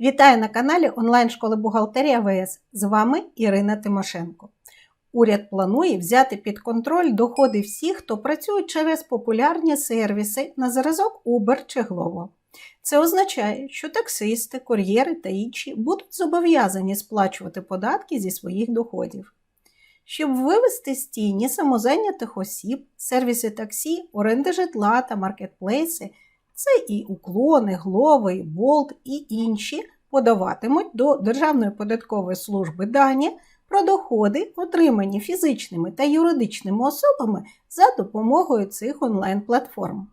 Вітаю на каналі онлайн-школи бухгалтерія ВС. З вами Ірина Тимошенко. Уряд планує взяти під контроль доходи всіх, хто працює через популярні сервіси на зразок Uber чи Glovo. Це означає, що таксисти, кур'єри та інші будуть зобов'язані сплачувати податки зі своїх доходів. Щоб вивести з тіні самозайнятих осіб, сервіси таксі, оренди житла та маркетплейси, це і уклони, глови, болт і інші подаватимуть до Державної податкової служби дані про доходи, отримані фізичними та юридичними особами за допомогою цих онлайн-платформ.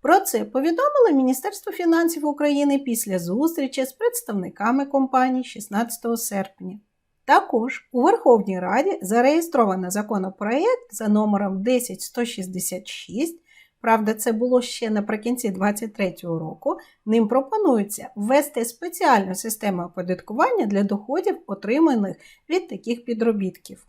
Про це повідомило Міністерство фінансів України після зустрічі з представниками компаній 16 серпня. Також у Верховній Раді зареєстровано законопроєкт за номером 10166. Правда, це було ще наприкінці 2023 року. Ним пропонується ввести спеціальну систему оподаткування для доходів, отриманих від таких підробітків.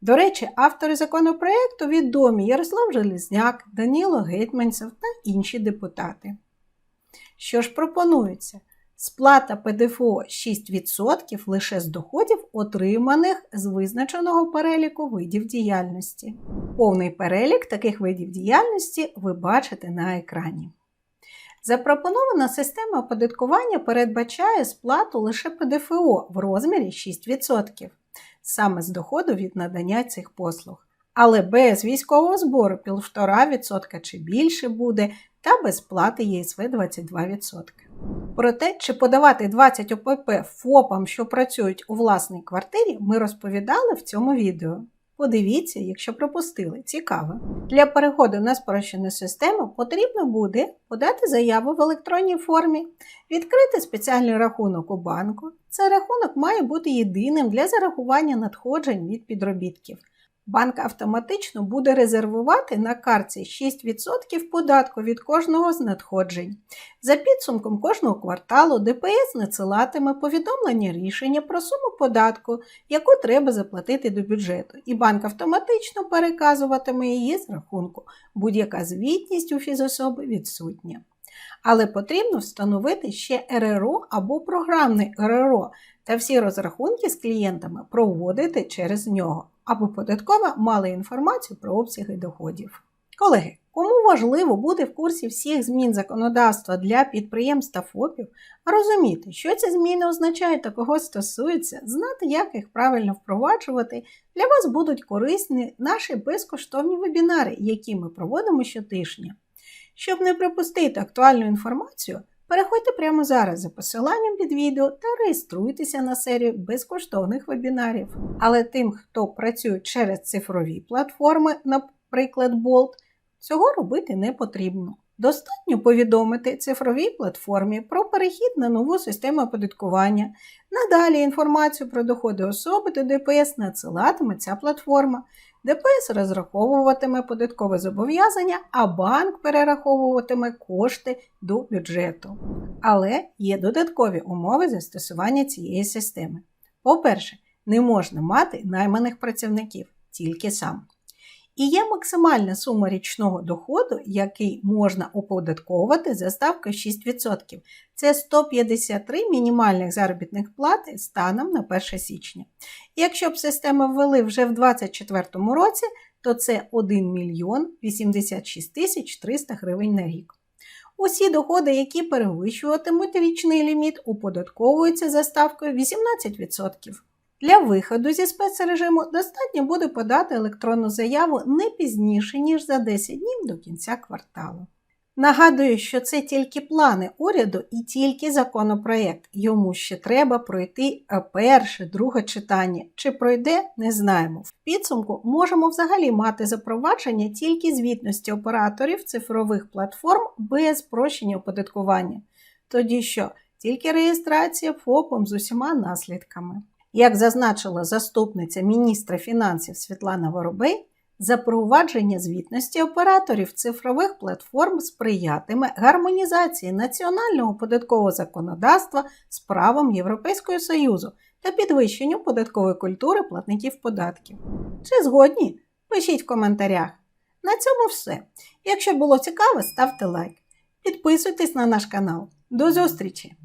До речі, автори законопроекту відомі Ярослав Железняк, Даніло Гетьманцев та інші депутати. Що ж пропонується? Сплата ПДФО 6% лише з доходів, отриманих з визначеного переліку видів діяльності. Повний перелік таких видів діяльності ви бачите на екрані. Запропонована система оподаткування передбачає сплату лише ПДФО в розмірі 6%, саме з доходу від надання цих послуг. Але без військового збору 1,5% чи більше буде, та без плати ЄСВ 22%. Про те, чи подавати 20 ОПП ФОПам, що працюють у власній квартирі, ми розповідали в цьому відео. Подивіться, якщо пропустили, цікаво. Для переходу на спрощену систему потрібно буде подати заяву в електронній формі, відкрити спеціальний рахунок у банку. Цей рахунок має бути єдиним для зарахування надходжень від підробітків. Банк автоматично буде резервувати на картці 6% податку від кожного з надходжень. За підсумком кожного кварталу ДПС надсилатиме повідомлення рішення про суму податку, яку треба заплатити до бюджету, і банк автоматично переказуватиме її з рахунку. Будь-яка звітність у фізособи відсутня. Але потрібно встановити ще РРО або програмний РРО та всі розрахунки з клієнтами проводити через нього аби податкова мала інформацію про обсяги доходів. Колеги, кому важливо бути в курсі всіх змін законодавства для підприємств та ФОПів, розуміти, що ці зміни означають та кого стосуються, знати, як їх правильно впроваджувати, для вас будуть корисні наші безкоштовні вебінари, які ми проводимо щотижня. Щоб не пропустити актуальну інформацію, Переходьте прямо зараз за посиланням під відео та реєструйтеся на серію безкоштовних вебінарів. Але тим, хто працює через цифрові платформи, наприклад, Bolt, цього робити не потрібно. Достатньо повідомити цифровій платформі про перехід на нову систему оподаткування. Надалі інформацію про доходи особи до ДПС надсилатиме ця платформа. ДПС розраховуватиме податкове зобов'язання, а банк перераховуватиме кошти до бюджету. Але є додаткові умови застосування цієї системи. По-перше, не можна мати найманих працівників, тільки сам. І є максимальна сума річного доходу, який можна оподатковувати за ставкою 6%. Це 153 мінімальних заробітних плати станом на 1 січня. Якщо б систему ввели вже в 2024 році, то це 1 мільйон 86 тисяч 300 гривень на рік. Усі доходи, які перевищуватимуть річний ліміт, оподатковуються за ставкою 18%. Для виходу зі спецрежиму достатньо буде подати електронну заяву не пізніше, ніж за 10 днів до кінця кварталу. Нагадую, що це тільки плани уряду і тільки законопроєкт. Йому ще треба пройти перше, друге читання. Чи пройде, не знаємо. В підсумку можемо взагалі мати запровадження тільки звітності операторів цифрових платформ без спрощення оподаткування. Тоді що? Тільки реєстрація ФОПом з усіма наслідками. Як зазначила заступниця міністра фінансів Світлана Воробей, запровадження звітності операторів цифрових платформ сприятиме гармонізації національного податкового законодавства з правом Європейського Союзу та підвищенню податкової культури платників податків. Чи згодні? Пишіть в коментарях. На цьому все. Якщо було цікаво, ставте лайк. Підписуйтесь на наш канал. До зустрічі!